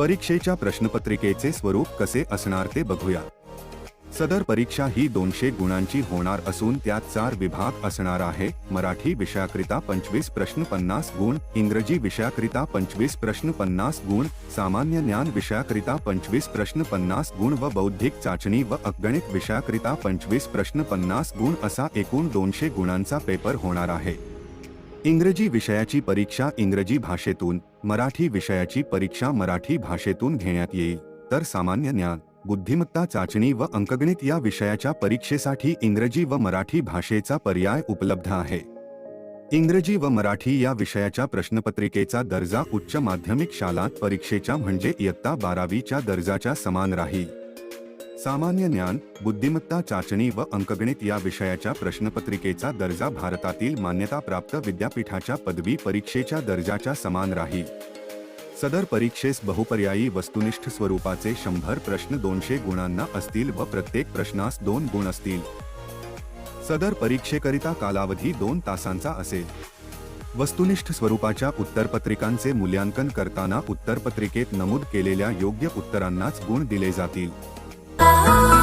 परीक्षेच्या प्रश्नपत्रिकेचे स्वरूप कसे असणार ते बघूया. सदर परीक्षा ही दोनशे गुणांची होणार असून त्यात चार विभाग असणार आहे मराठी विषयाकरिता पंचवीस प्रश्न पन्नास गुण इंग्रजी विषयाकरिता पंचवीस प्रश्न पन्नास गुण सामान्य ज्ञान विषयाकरिता पंचवीस प्रश्न पन्नास गुण व बौद्धिक चाचणी व अगणित विषयाकरिता पंचवीस प्रश्न पन्नास गुण असा एकूण दोनशे गुणांचा पेपर होणार आहे. इंग्रजी विषयाची परीक्षा इंग्रजी भाषेतून मराठी विषयाची परीक्षा मराठी भाषेतून घेण्यात येईल. तर सामान्य ज्ञान बुद्धिमत्ता चाचणी व अंकगणित या विषयाच्या परीक्षेसाठी इंग्रजी व मराठी भाषेचा पर्याय उपलब्ध आहे. इंग्रजी व मराठी या विषयाच्या प्रश्नपत्रिकेचा दर्जा उच्च माध्यमिक शालांत परीक्षेच्या म्हणजे इयत्ता बारावीच्या दर्जाच्या समान राहील. सामान्य ज्ञान बुद्धिमत्ता चाचणी व अंकगणित या विषयाच्या प्रश्नपत्रिकेचा दर्जा भारतातील मान्यताप्राप्त विद्यापीठाच्या पदवी परीक्षेच्या दर्जाच्या समान राहील सदर परीक्षेस बहुपर्यायी वस्तुनिष्ठ स्वरूपाचे शंभर प्रश्न दोनशे गुणांना असतील व प्रत्येक प्रश्नास दोन गुण असतील. सदर परीक्षेकरिता कालावधी दोन तासांचा असेल. वस्तुनिष्ठ स्वरूपाच्या उत्तरपत्रिकांचे मूल्यांकन करताना उत्तरपत्रिकेत नमूद केलेल्या योग्य उत्तरांनाच गुण दिले जातील. 啊。